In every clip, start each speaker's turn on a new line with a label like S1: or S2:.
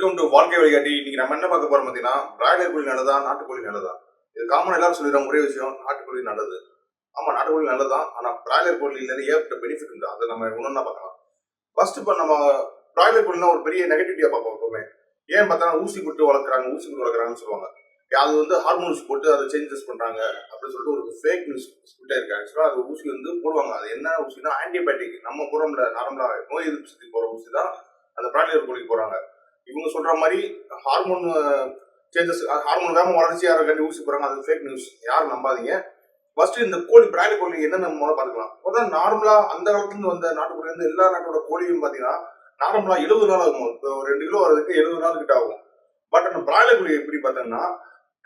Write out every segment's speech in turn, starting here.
S1: Welcome to வாழ்க்கை வழிகாட்டி. இன்னைக்கு நம்ம என்ன பார்க்க போறோம் பார்த்தீங்கன்னா பிராய்லர் கோழி நல்லதா நாட்டுக்கோழி நல்லதா? இது காமன் எல்லாரும் சொல்லிடுற ஒரே விஷயம் நாட்டுக்கோழி நல்லது. ஆமா நாட்டுக்கோழி நல்லதான் ஆனா பிராய்லர் கோழியில நிறைய பெனிஃபிட் உண்டு. அதை நம்ம ஒன்னொன்னா பார்க்கலாம்? ஃபர்ஸ்ட் இப்போ நம்ம பிராய்லர் கோழினா ஒரு பெரிய நெகட்டிவிட்டியா பார்ப்போம் எப்பவுமே. ஏன் பார்த்தா ஊசி போட்டு வளர்க்குறாங்க ஊசி போட்டு வளர்க்குறாங்கன்னு சொல்லுவாங்க. அது வந்து ஹார்மோன்ஸ் போட்டு அதை சேஞ்சஸ் பண்றாங்க அப்படின்னு சொல்லிட்டு ஒரு ஃபேக் நியூஸ் சொல்லிட்டே இருக்கு. அது ஊசி வந்து போடுவாங்க. அது என்ன ஊசினா ஆன்டிபயோட்டிக் நம்ம உடம்புல நார்மலா நோய் எதிர்ப்பு சக்தி போற ஊசி தான் அந்த பிராய்லர் கோழிக்கு போறாங்க இவங்க சொல்ற மாதிரி ஹார்மோன் சேஞ்சஸ் ஹார்மோன் வேகமாக வளர்ச்சியாக இருக்காண்டி ஊசி போறாங்க அது ஃபேக் நியூஸ் யாரும் நம்பாதீங்க. ஃபர்ஸ்ட் இந்த கோழி பிராய்லர் கோழி என்னென்ன முதல்ல பார்த்துக்கலாம். அதான் நார்மலா அந்த காலத்துல இருந்து வந்த நாட்டுக்குள்ளேருந்து எல்லா நாட்டோட கோழியும் பார்த்தீங்கன்னா நார்மலா எழுபது நாள் ஆகும். இப்போ ஒரு ரெண்டு கிலோ வரதுக்கு எழுபது நாள் கிட்ட ஆகும். பட் அந்த பிராய்லர் கோழி எப்படி பார்த்தோம்னா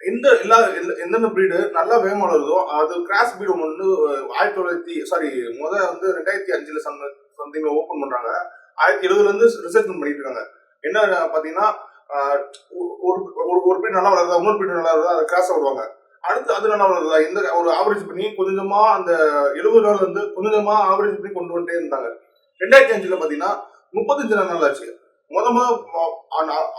S1: இந்த எல்லா எந்த- எந்தெந்த பிரீடு நல்லா வேகம் வளருதோ அது கிராஸ் பிரீடு ஒன்று ஆயிரத்தி தொள்ளாயிரத்தி சாரி முத வந்து ரெண்டாயிரத்தி அஞ்சுல சம் சம்திங்ல ஓப்பன் பண்றாங்க. ஆயிரத்தி எழுபதுல இருந்து ரிசர்ச் பண்ணிட்டு இருக்காங்க. என்ன பாத்தீங்கன்னா ஒரு ஒரு ஒரு பீட் நல்லா வளருதா இன்னொரு பீட் நல்லா வருதா அதை கிராஸ் விடுவாங்க. அடுத்து அது நல்லா வளருதா இந்த ஒரு ஆவரேஜ் பண்ணி கொஞ்சமா அந்த எழுபது நாள் வந்து கொஞ்சம் கொஞ்சமா ஆவரேஜ் பண்ணி கொண்டு வந்துட்டே இருந்தாங்க. ரெண்டாயிரத்தி அஞ்சுல பாத்தீங்கன்னா முப்பத்தஞ்சு நாள் ஆச்சு முத முத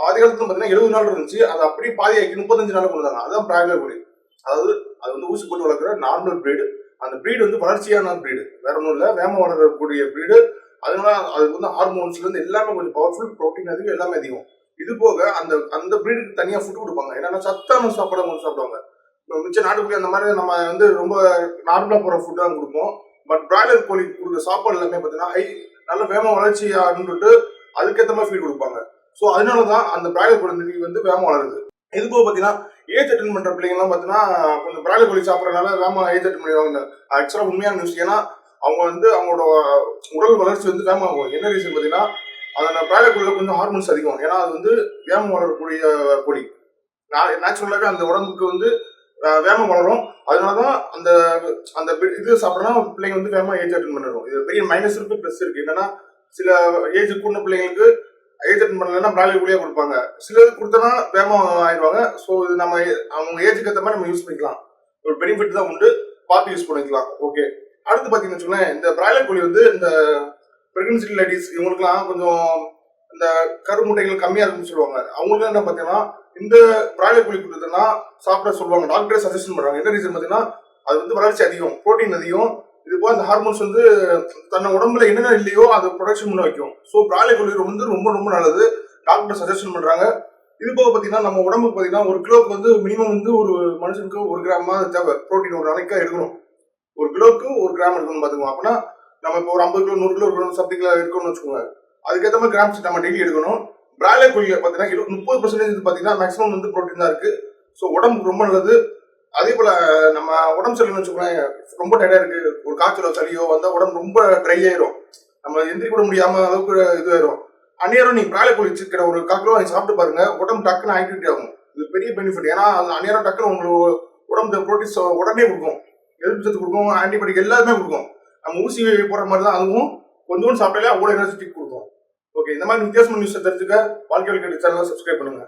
S1: ஆதி காலத்துல பாத்தீங்கன்னா எழுபது நாள் இருந்துச்சு. அதை அப்படியே பாதி ஆக்கி முப்பத்தஞ்சு நாள் கொண்டு வந்தாங்க. அதான் பிராய்லர் பிரீடு அதாவது அது வந்து ஊசி போட்டு வளர்க்குற நார்மல் பிரீடு அந்த பிரீடு வந்து வளர்ச்சியான பிரீடு வேற ஒன்றும் இல்லை வேம வளரக்கூடிய பிரீடு அதனால அதுக்கு வந்து ஹார்மோன்ஸ்ல இருந்து எல்லாமே கொஞ்சம் பவர்ஃபுல் ப்ரோட்டீன் அதிகம் எல்லாமே அதிகம். இது போக அந்த அந்த பிரீடுக்கு தனியா ஃபுட் கொடுப்பாங்க. என்னன்னா சத்தான சாப்பாடு கொஞ்சம் சாப்பிடுவாங்க. மிச்ச நாட்டுக்குள்ளே அந்த மாதிரி நம்ம வந்து ரொம்ப நார்மலா போற ஃபுட் தான் கொடுப்போம். பட் பிராய்லர் கோழி கொடுக்குற சாப்பாடு எல்லாமே பார்த்தீங்கன்னா ஹை நல்ல வேம வளர்ச்சியான்னுட்டு அதுக்கேற்ற மாதிரி ஃபீட் கொடுப்பாங்க. ஸோ அதனால தான் அந்த பிராய்லர் கோழி வந்து வேம வளருது. இது போக பார்த்தீங்கன்னா ஏஜ் அட்டன் பண்ற பிள்ளைங்கலாம் பார்த்தீங்கன்னா கொஞ்சம் பிராய்லர் கோழி சாப்பிட்றதுனால வேம ஏஜ் அட்டன் பண்ணிடுவாங்க. ஆக்சுவலாக உண்மையான நியூஸ் ஏன்னா அவங்க வந்து அவங்களோட உடல் வளர்ச்சி வந்து வேகமாக ஆகும் என்ன ரீசன் பார்த்தீங்கன்னா அந்த பிராய்லர் கோழியில் கொஞ்சம் ஹார்மோன்ஸ் அதிகம். ஏன்னா அது வந்து வேகம் வளரக்கூடிய கோழி நேச்சுரலாகவே அந்த உடம்புக்கு வந்து வேமம் வளரும். அதனால தான் அந்த அந்த இது சாப்பிட்றனா பிள்ளைங்க வந்து வேகமாக ஏஜ் அட்டன் பண்ணிடும். இது பெரிய மைனஸ் இருக்கு ப்ளஸ் இருக்கு. என்னன்னா சில ஏஜ் கூடின பிள்ளைங்களுக்கு ஏஜ் அட்டன் பண்ணலன்னா பிராய்லர் கோழியாக கொடுப்பாங்க. சிலர் கொடுத்தனா வேகமாக ஆயிடுவாங்க. ஸோ இது நம்ம அவங்க ஏஜுக்கு ஏற்ற மாதிரி நம்ம யூஸ் பண்ணிக்கலாம். ஒரு பெனிஃபிட் தான் உண்டு. பார்த்து யூஸ் பண்ணிக்கலாம். ஓகே அடுத்து பார்த்தீங்கன்னு வச்சுக்கோங்களேன் இந்த பிராய்லர் கோழி வந்து இந்த பிரெக்னன்சி லேடிஸ் இவங்களுக்குலாம் கொஞ்சம் இந்த கருமுட்டைகள் கம்மியாக இருக்குன்னு சொல்லுவாங்க. அவங்களுக்கு என்ன பார்த்தீங்கன்னா இந்த பிராய்லர் கோழி கொடுத்தோம்னா சாப்பிட சொல்லுவாங்க. டாக்டரே சஜஷன் பண்ணுறாங்க என்ன ரீசன் பார்த்தீங்கன்னா அது வந்து வளர்ச்சி அதிகம் புரோட்டீன் அதிகம். இது போக அந்த ஹார்மோன்ஸ் வந்து தன்னை உடம்புல என்னென்ன இல்லையோ அதை ப்ரொடக்ஷன் பண்ண வைக்கும். ஸோ பிராய்லர் கோழி வந்து ரொம்ப ரொம்ப நல்லது. டாக்டர் சஜஷன் பண்ணுறாங்க இது போக பார்த்தீங்கன்னா நம்ம உடம்புக்கு பார்த்தீங்கன்னா ஒரு கிலோவுக்கு வந்து மினிமம் வந்து ஒரு மனுஷனுக்கு ஒரு கிராமா தேவை. புரோட்டீன் ஒரு நாளைக்கு எடுக்கணும். ஒரு கிலோவுக்கு ஒரு கிராம் எடுக்கணும் பார்த்துக்கோங்க. அப்படின்னா நம்ம இப்போ ஒரு ஐம்பது கிலோ நூறு கிலோ இருக்கணும் சம்திங்ல இருக்கணும்னு வச்சுக்கோங்க அதுக்கேற்ற மாதிரி கிராம்ஸ் நம்ம டெய்லி எடுக்கணும். பிராய்லர் கோழியில் பார்த்தீங்கன்னா இரு- முப்பது பர்சன்டேஜ் பார்த்தீங்கன்னா மேக்ஸிமம் வந்து ப்ரோட்டீன் தான் இருக்கு. ஸோ உடம்புக்கு ரொம்ப நல்லது. அதே போல நம்ம உடம்பு சரியில்லைன்னு வச்சுக்கோங்களேன் ரொம்ப டயர்டா இருக்கு. ஒரு காய்ச்சலோ சளியோ வந்தா உடம்பு ரொம்ப ட்ரை ஆயிரும். நம்ம எந்திரி கூட முடியாம அளவுக்கு இது ஆயிரும் அந்நேரம் நீங்க பிராய்லர் கோழி சிக்கிற ஒரு கால் கிலோ வாங்கி சாப்பிட்டு பாருங்க உடம்பு டக்குன்னு ஆக்டிவிட்டி ஆகும். இது பெரிய பெனிஃபிட் ஏன்னா அந்த அந்நேரம் டக்குன்னு உங்களுக்கு உடம்பு ப்ரோட்டீன்ஸ் உடனே கொடுக்கும். எதிர்ப்பு சத்து கொடுக்கும் ஆன்டிபயோட்டிக் எல்லாமே கொடுக்கும். நம்ம ஊசி போடுற மாதிரி தான் அதுவும் கொஞ்சோண்டு சாப்பிட்டாலே அவ்வளோ எனர்ஜெட்டிக் கொடுக்கும். ஓகே இந்த மாதிரி வித்தியாசமான நியூஸ் தெரிஞ்சுக்க வாழ்க்கை சேனலை சப்ஸ்கிரைப் பண்ணுங்க.